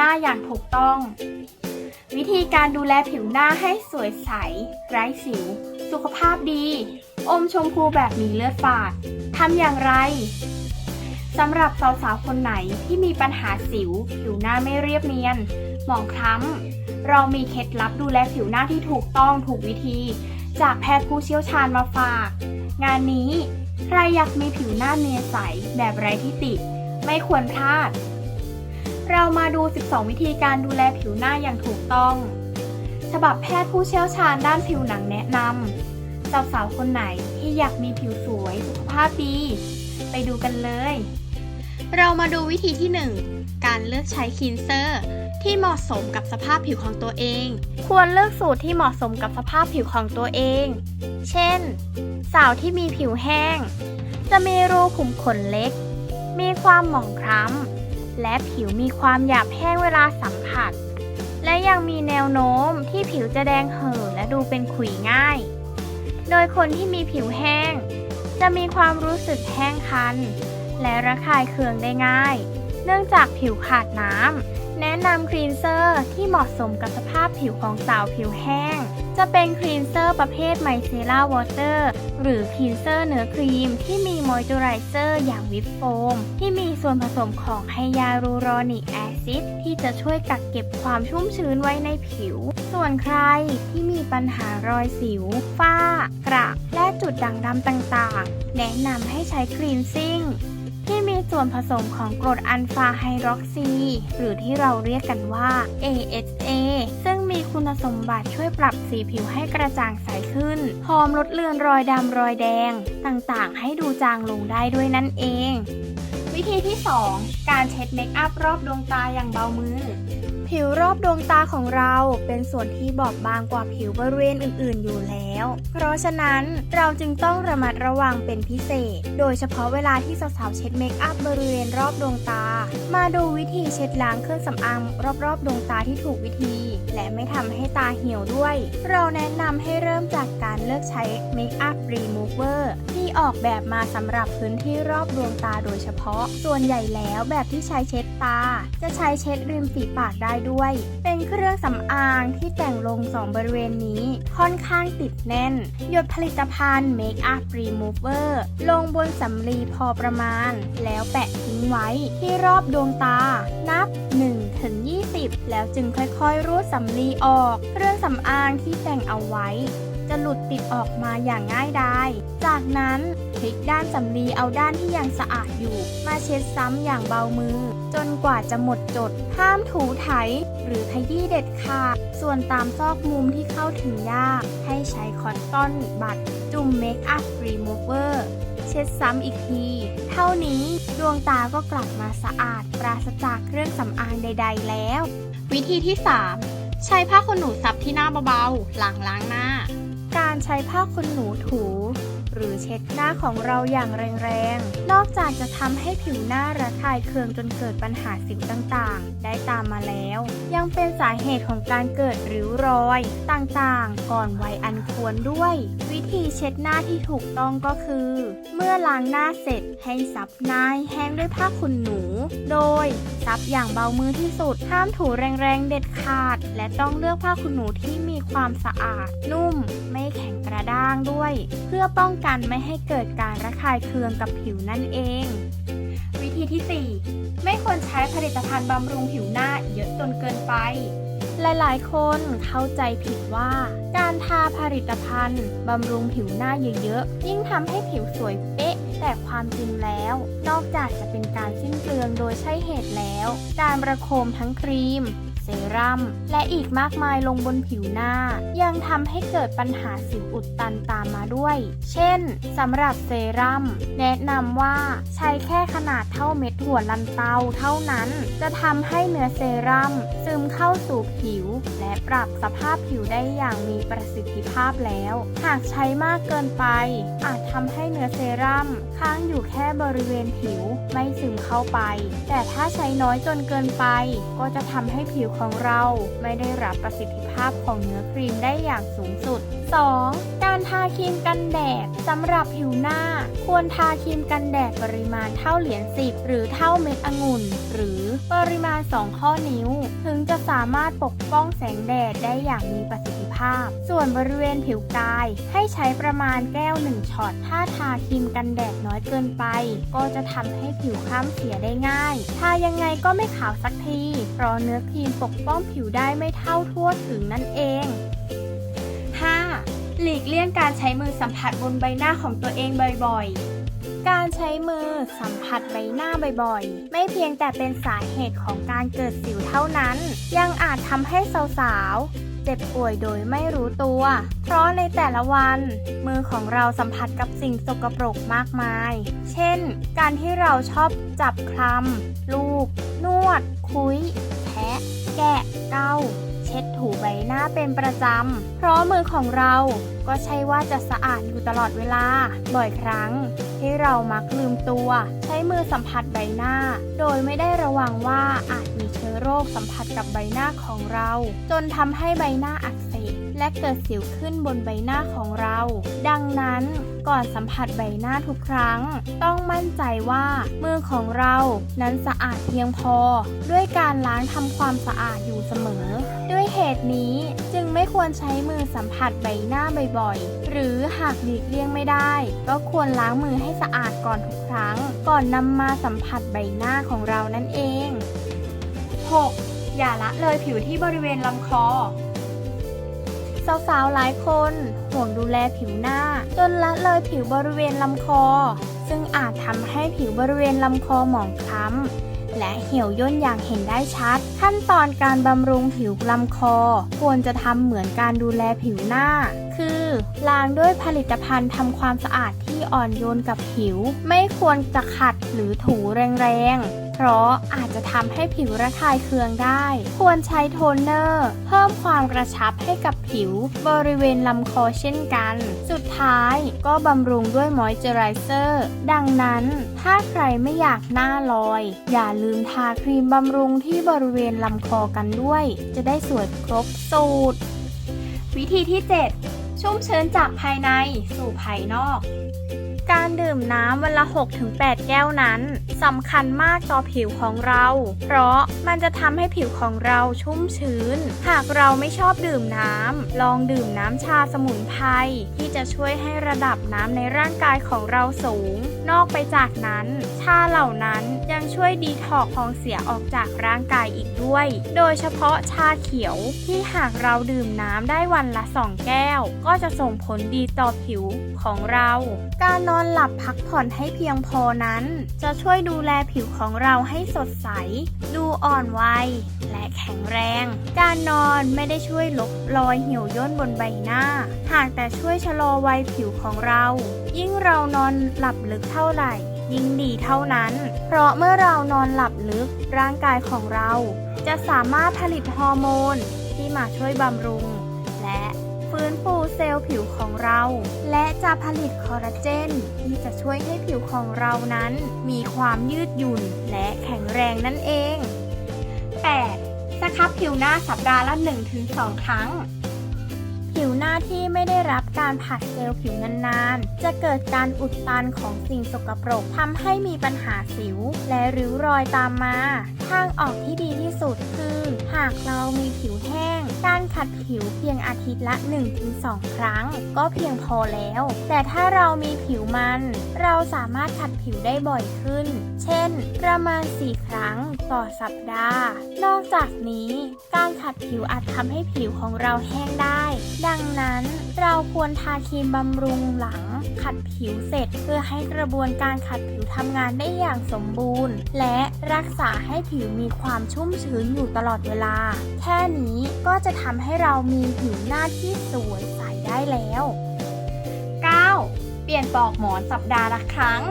น้าอย่างถูกต้อง วิธีการดูแลผิวหน้าให้สวยใส ไร้สิว สุขภาพดี อมชมพูแบบมีเลือดฝาดทำอย่างไรสำหรับสาวๆ คนไหนที่มีปัญหาสิว ผิวหน้าไม่เรียบเนียน หมองคล้ำ เรามีเคล็ดลับดูแลผิวหน้าที่ถูกต้องถูกวิธี จากแพทย์ผู้เชี่ยวชาญมาฝาก งานนี้ ใครอยากมีผิวหน้าเนียนใสแบบไร้ที่ติ ไม่ควรพลาด เรามาดู 12 วิธีการดูแลผิวหน้าอย่างถูกต้อง ฉบับแพทย์ผู้เชี่ยวชาญด้านผิวหนังแนะนำสาวๆคนไหนที่อยากมีผิวสวยสุขภาพดี ไปดูกันเลย เรามาดูวิธีที่ 1 การเลือกใช้คลีนเซอร์ที่เหมาะสมกับสภาพผิวของตัวเอง ควรเลือกสูตรที่เหมาะสมกับสภาพผิวของตัวเอง เช่น สาวที่มีผิวแห้ง จะมีรูขุมขนเล็ก มีความหมองคล้ำ และผิวมีความหยาบแห้งเวลาสัมผัส และยังมีแนวโน้มที่ผิวจะแดงเห่อและดูเป็นขุยง่าย โดยคนที่มีผิวแห้ง จะมีความรู้สึกแห้งคัน และระคายเคืองได้ง่าย เนื่องจากผิวขาดน้ำแนะนำคลีนเซอร์ที่เหมาะสมกับสภาพผิวของสาวผิวแห้ง จะเป็นคลีนเซอร์ประเภทไมเซล่าวอเตอร์หรือคลีนเซอร์เนื้อครีมที่มีมอยสเจอไรเซอร์อย่างวิปโฟม ที่มีส่วนผสมของไฮยาลูรอนิกแอซิดที่จะช่วยกักเก็บความชุ่มชื้นไว้ในผิว ส่วนใครที่มีปัญหารอยสิว ฝ้า กระ และจุดด่างดำต่างๆ แนะนำให้ใช้คลีนซิ่งที่มีส่วนผสมของกรดอัลฟาไฮดรอกซี หรือที่เราเรียกกันว่า AHA ซึ่ง มีคุณสมบัติช่วยปรับสีผิวให้กระจ่างใสขึ้น พร้อมลดเลือนรอยดำรอยแดง ต่างๆ ให้ดูจางลงได้ด้วยนั่นเอง วิธีที่ 2 การเช็ดเมคอัพรอบดวงตาอย่างเบามือ ผิวรอบดวงตาของเราเป็นส่วนที่บอบบางกว่าผิวบริเวณอื่น ๆ อยู่แล้ว เพราะฉะนั้นเราจึงต้องระมัดระวังเป็นพิเศษ โดยเฉพาะเวลาที่สาวๆเช็ดเมคอัพบริเวณรอบดวงตา มาดูวิธีเช็ดล้างเครื่องสำอางรอบๆดวงตาที่ถูกวิธี และไม่ทำให้ตาเหี่ยวด้วย เราแนะนำให้เริ่มจากการเลือกใช้เมคอัพรีมูเวอร์ ที่ออกแบบมาสำหรับพื้นที่รอบดวงตาโดยเฉพาะ ส่วนใหญ่แล้วแบบที่ใช้เช็ดตา จะใช้เช็ดริมฝีปากได้ด้วย เป็นเครื่องสำอางที่แต่งลงสองบริเวณนี้ ค่อนข้างติดแน่น หยดผลิตภัณฑ์ Make Up Remover ลงบนสำลีพอประมาณ แล้วแปะทิ้งไว้ที่รอบดวงตา นับ 1 ถึง 20 แล้วจึงค่อยๆรูดสำลีออก เครื่องสำอางที่แต่งเอาไว้ จะหลุดติดออกมาอย่างง่ายดาย จากนั้นพลิกด้านสำลีเอาด้านที่ยังสะอาดอยู่ มาเช็ดซ้ำอย่างเบามือ จนกว่าจะหมดจด ห้ามถูไถ หรือขยี้เด็ดขาด ส่วนตามซอกมุมที่เข้าถึงยาก ให้ใช้คอตตอนบัด จุ่มเมคอัพรีมูเวอร์เช็ดซ้ำอีกที เท่านี้ดวงตาก็กลับมาสะอาด ปราศจากเครื่องสำอางใด ๆ แล้ว วิธีที่ 3 ใช้ผ้าขนหนูซับที่หน้าเบาๆ หลังล้างหน้า การใช้ผ้าขนหนูถู หรือเช็ดหน้าของเราอย่างแรงๆ นอกจากจะทำให้ผิวหน้าระคายเคืองจนเกิดปัญหาสิวต่างๆ ได้ตามมาแล้ว ยังเป็นสาเหตุของการเกิดริ้วรอยต่างๆ ก่อนวัยอันควรด้วย วิธีเช็ดหน้าที่ถูกต้องก็คือ เมื่อล้างหน้าเสร็จให้ซับหน้าให้แห้งด้วยผ้าขนหนู โดยซับอย่างเบามือที่สุดห้ามถูแรงๆเด็ดขาด และต้องเลือกผ้าขนหนูที่มีความสะอาด นุ่ม ไม่แข็งกระด้างด้วย เพื่อป้องกันไม่ให้เกิดการระคายเคืองกับผิวนั่นเอง วิธีที่ 4 ไม่ควรใช้ผลิตภัณฑ์บำรุงผิวหน้าเยอะจนเกินไป หลายๆ คนเข้าใจผิดว่า การทาผลิตภัณฑ์บำรุงผิวหน้าเยอะๆ ยิ่งทำให้ผิวสวยเป๊ะแต่ความจริงแล้ว นอกจากจะเป็นการสิ้นเปลืองโดยใช่เหตุแล้ว การประโคมทั้งครีม รั่ม และอีกมากมายลงบนผิวหน้า ยังทำให้เกิดปัญหาสิวอุดตันตามมาด้วย เช่นสำหรับเซรั่ม แนะนำว่าใช้แค่ขนาดเท่าเม็ดหัวลันเตาเท่านั้น จะทำให้เนื้อเซรั่ม ซึมเข้าสู่ผิว และปรับสภาพผิวได้อย่างมีประสิทธิภาพแล้ว หากใช้มากเกินไป อาจทำให้เนื้อเซรั่มค้างอยู่แค่บริเวณผิว ไม่ซึมเข้าไป แต่ถ้าใช้น้อยจนเกินไป ก็จะทำให้ผิวของเราไม่ได้รับประสิทธิภาพของเนื้อครีมได้อย่างสูงสุด 2. การทาครีมกันแดดสำหรับผิวหน้า ควรทาครีมกันแดดปริมาณเท่าเหรียญ10 หรือเท่าเม็ดองุ่น หรือปริมาณ 2 ข้อนิ้ว ถึงจะสามารถปกป้องแสงแดดได้อย่างมีประสิทธิาพ ส่วนบริเวณผิวกาย ให้ใช้ประมาณแก้ว1ช็อต ถ้าทาครีมกันแดดน้อยเกินไป ก็จะทำให้ผิวคล้ำเสียได้ง่าย ทายังไงก็ไม่ขาวสักทีเพราะเนื้อครีมปกป้องผิวได้ไม่เท่าทั่วถึงนั่นเอง 5. หลีกเลี่ยงการใช้มือสัมผัสบนใบหน้าของตัวเองบ่อยๆการใช้มือสัมผัสใบหน้าบ่อยๆ ไม่เพียงแต่เป็นสาเหตุของการเกิดสิวเท่านั้น ยังอาจทำให้สาวๆ เจ็บป่วยโดยไม่รู้ตัว เพราะในแต่ละวัน มือของเราสัมผัสกับสิ่งสกปรกมากมาย เช่น การที่เราชอบจับคลำลูบนวด คุยแทะ แกะ เกาเช็ดถูใบหน้าเป็นประจำ เพราะมือของเราก็ใช่ว่าจะสะอาดอยู่ตลอดเวลา บ่อยครั้งที่เรามักลืมตัว ใช้มือสัมผัสใบหน้า โดยไม่ได้ระวังว่าอาจมีเช โรคสัมผัสกับใบหน้าของเรา จนทำให้ใบหน้าอักเสบและเกิดสิวขึ้นบนใบหน้าของเรา ดังนั้นก่อนสัมผัสใบหน้าทุกครั้ง ต้องมั่นใจว่ามือของเรานั้นสะอาดเพียงพอ ด้วยการล้างทำความสะอาดอยู่เสมอ ด้วยเหตุนี้จึงไม่ควรใช้มือสัมผัสใบหน้าบ่อยๆ หรือหากหลีกเลี่ยงไม่ได้ ก็ควรล้างมือให้สะอาดก่อนทุกครั้ง ก่อนนำมาสัมผัสใบหน้าของเรานั่นเอง 6. อย่าละเลยผิวที่บริเวณลำคอ สาวๆ หลายคนห่วงดูแลผิวหน้า จนละเลยผิวบริเวณลำคอ ซึ่งอาจทำให้ผิวบริเวณลำคอหมองคล้ำและเหี่ยวย่นอย่างเห็นได้ชัด ขั้นตอนการบำรุงผิวลำคอ ควรจะทำเหมือนการดูแลผิวหน้า คือล้างด้วยผลิตภัณฑ์ทำความสะอาดที่อ่อนโยนกับผิว ไม่ควรจะขัดหรือถูแรงๆ ราะอาจจะทำให้ผิวระคายเคืองได้ ควรใช้โทนเนอร์ เพิ่มความกระชับให้กับผิว บริเวณลำคอเช่นกัน สุดท้ายก็บำรุงด้วยมอยเจอไรเซอร์ ดังนั้นถ้าใครไม่อยากหน้าลอย อย่าลืมทาครีมบำรุงที่บริเวณลำคอกันด้วย จะได้สวยครบสูตร วิธีที่ 7 ชุ่มชื้นจากภายในสู่ภายนอก การดื่มน้ำวันละ 6-8 แก้วนั้นสำคัญมากต่อผิวของเรา เพราะมันจะทำให้ผิวของเราชุ่มชื้น หากเราไม่ชอบดื่มน้ำลองดื่มน้ำชาสมุนไพรที่จะช่วยให้ระดับน้ำในร่างกายของเราสูงนอกไปจากนั้น ชาเหล่านั้นยังช่วยดีท็อกของเสียออกจากร่างกายอีกด้วย โดยเฉพาะชาเขียวที่หากเราดื่มน้ำได้วันละ 2 แก้ว ก็จะส่งผลดีต่อผิวของเรา การนอนหลับพักผ่อนให้เพียงพอนั้น จะช่วยดูแลผิวของเราให้สดใส ดูอ่อนวัยและแข็งแรง การนอนไม่ได้ช่วยลบรอยเหี่ยวย่นบนใบหน้า หากแต่ช่วยชะลอวัยผิวของเรายิ่งเรานอนหลับลึกเท่าไหร่ ยิ่งดีเท่านั้น เพราะเมื่อเรานอนหลับลึกร่างกายของเรา จะสามารถผลิตฮอร์โมนที่มาช่วยบำรุง และฟื้นฟูเซลล์ผิวของเรา และจะผลิตคอลลาเจน ที่จะช่วยให้ผิวของเรานั้น มีความยืดหยุ่นและแข็งแรงนั่นเอง 8. สครับผิวหน้าสัปดาห์ละ 1-2 ครั้ง ผิวหน้าที่ไม่ได้รับการผัดเซลล์ผิวนานๆ จะเกิดการอุดตันของสิ่งสกปรกทำให้มีปัญหาสิว และริ้วรอยตามมา ทางออกที่ดีที่สุดคือ หากเรามีผิวแห้ง การขัดผิวเพียงอาทิตย์ละ 1-2 ครั้ง ก็เพียงพอแล้ว แต่ถ้าเรามีผิวมัน เราสามารถขัดผิวได้บ่อยขึ้นเช่น ประมาณ 4 ครั้งต่อสัปดาห์ นอกจากนี้ การขัดผิวอาจทำให้ผิวของเราแห้งได้ ดังนั้นเราควรทาครีมบำรุงหลัง ขัดผิวเสร็จเพื่อให้กระบวนการขัดผิวทำงานได้อย่างสมบูรณ์ และรักษาให้ผิวมีความชุ่มชื้นอยู่ตลอดเวลา แค่นี้ก็จะทำให้เรามีผิวหน้าที่สวยใสได้แล้ว 9. เปลี่ยนปลอกหมอนสัปดาห์ละครั้ง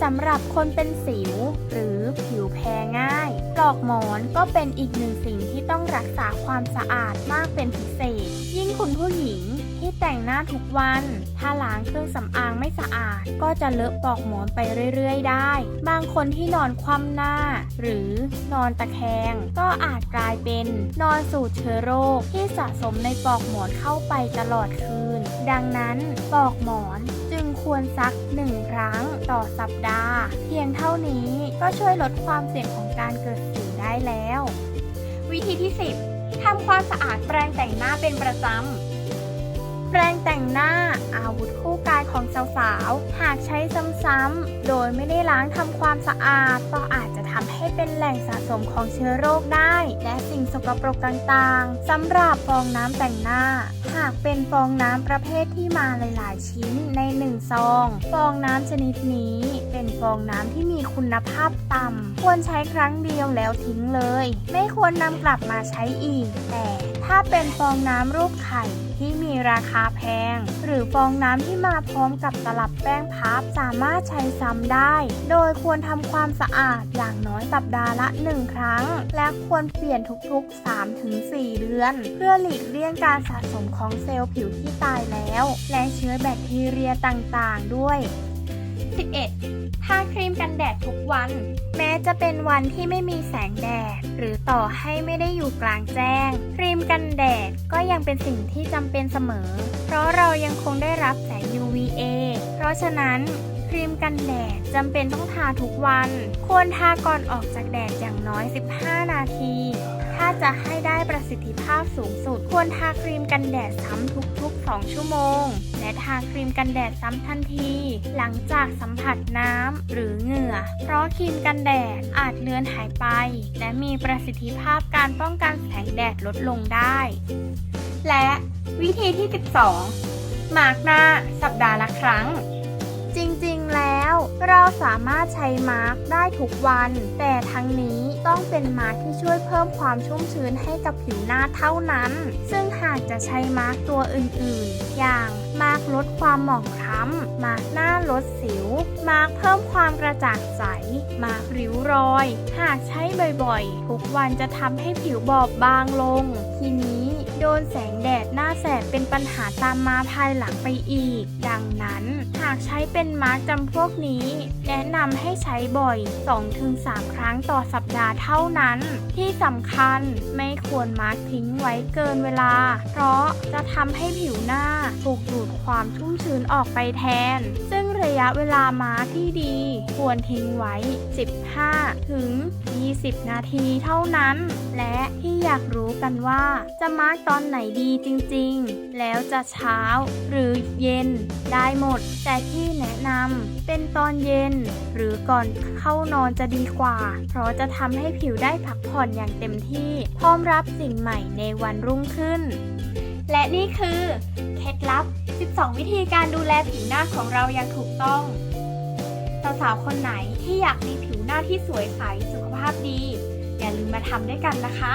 สำหรับคนเป็นสิว หรือผิวแพ้ง่ายปลอกหมอนก็เป็นอีกหนึ่งสิ่งที่ต้องรักษาความสะอาดมากเป็นพิเศษ ยิ่งคุณผู้หญิง ที่แต่งหน้าทุกวัน ถ้าล้างเครื่องสำอางไม่สะอาด ก็จะเลอะปลอกหมอนไปเรื่อยๆ ได้ บางคนที่นอนคว่ำหน้า หรือนอนตะแคง ก็อาจกลายเป็นนอนสูดเชื้อโรคที่สะสมในปลอกหมอนเข้าไปตลอดคืน ดังนั้นปลอกหมอนจึงควรซักหนึ่งครั้งต่อสัปดาห์ เพียงเท่านี้ก็ช่วยลดความเสี่ยงของการเกิดสิวได้แล้ว วิธีที่ 10ทำความสะอาดแปรงแต่งหน้าเป็นประจำ แปรงแต่งหน้าอาวุธคู่กายของสาวๆ หากใช้ซ้ำๆ โดยไม่ได้ล้างทำความสะอาด ก็อาจจะทำให้เป็นแหล่งสะสมของเชื้อโรคได้ และสิ่งสกปรกต่างๆ สำหรับฟองน้ำแต่งหน้า หากเป็นฟองน้ำประเภทที่มาหลายๆ ชิ้นในหนึ่งซอง ฟองน้ำชนิดนี้เป็นฟองน้ำที่มีคุณภาพต่ำ ควรใช้ครั้งเดียวแล้วทิ้งเลย ไม่ควรนำกลับมาใช้อีก แต่ถ้าเป็นฟองน้ำรูปไข่ ที่มีราคาแพง หรือฟองน้ำที่มาพร้อมกับตลับแป้งพับ สามารถใช้ซ้ำได้ โดยควรทำความสะอาดอย่างน้อยสัปดาห์ละ 1 ครั้ง และควรเปลี่ยนทุกๆ 3-4 เดือน เพื่อหลีกเลี่ยงการสะสมของเซลล์ผิวที่ตายแล้ว และเชื้อแบคทีเรียต่างๆ ด้วย 11. ทาครีมกันแดดทุกวัน แม้จะเป็นวันที่ไม่มีแสงแดด หรือต่อให้ไม่ได้อยู่กลางแจ้ง ครีมกันแดดก็ยังเป็นสิ่งที่จำเป็นเสมอ เพราะเรายังคงได้รับแสง UVA เพราะฉะนั้นครีมกันแดดจำเป็นต้องทาทุกวัน ควรทาก่อนออกจากแดดอย่างน้อย 15 นาที ถ้าจะให้ได้ประสิทธิภาพสูงสุด ควรทาครีมกันแดดซ้ำทุกๆ 2 ชั่วโมง และทาครีมกันแดดซ้ำทันที หลังจากสัมผัสน้ำหรือเหงื่อ เพราะครีมกันแดดอาจเลือนหายไป และมีประสิทธิภาพการป้องกันแสงแดดลดลงได้ และวิธีที่ 12 มาร์กหน้าสัปดาห์ละครั้ง จริงๆ แล้วเราสามารถใช้มาร์กได้ทุกวัน แต่ทั้งนี้ต้องเป็นมาร์กที่ช่วยเพิ่มความชุ่มชื้นให้กับผิวหน้าเท่านั้น ซึ่งหากจะใช้มาร์กตัวอื่นๆ อย่าง มาร์กลดความหมองคล้ำ มาร์กหน้าลดสิว มาร์กเพิ่มความกระจ่างใส มาร์กริ้วรอย หากใช้บ่อยๆ ทุกวันจะทำให้ผิวบอบบางลง ทีนี้โดนแสงแดดหน้าแสบเป็นปัญหาตามมาภายหลังไปอีก ดังนั้นหากใช้เป็นมาร์กจำพวกนี้ แนะนำให้ใช้บ่อย 2-3 ครั้งต่อสัปดาห์เท่านั้น ที่สำคัญไม่ควรมาร์กทิ้งไว้เกินเวลา เพราะจะทำให้ผิวหน้าถูกดูดความชุ่มชื้นออกไปแทน ซึ่งระยะเวลามาร์กที่ดี ควรทิ้งไว้ 15 ถึง 20 นาทีเท่านั้น และที่อยากรู้กันว่าจะมาร์กตอนไหนดีจริงๆ แล้วจะเช้าหรือเย็นได้หมด แต่ที่แนะนำเป็นตอนเย็น หรือก่อนเข้านอนจะดีกว่า เพราะจะทำให้ผิวได้พักผ่อนอย่างเต็มที่ พร้อมรับสิ่งใหม่ในวันรุ่งขึ้น และนี่คือเคล็ดลับ 12 วิธีการดูแลผิวหน้าของเราอย่างถูกต้องสาวๆคนไหนที่อยากมีผิวหน้าที่สวยใสสุขภาพดี อย่าลืมมาทำด้วยกันนะคะ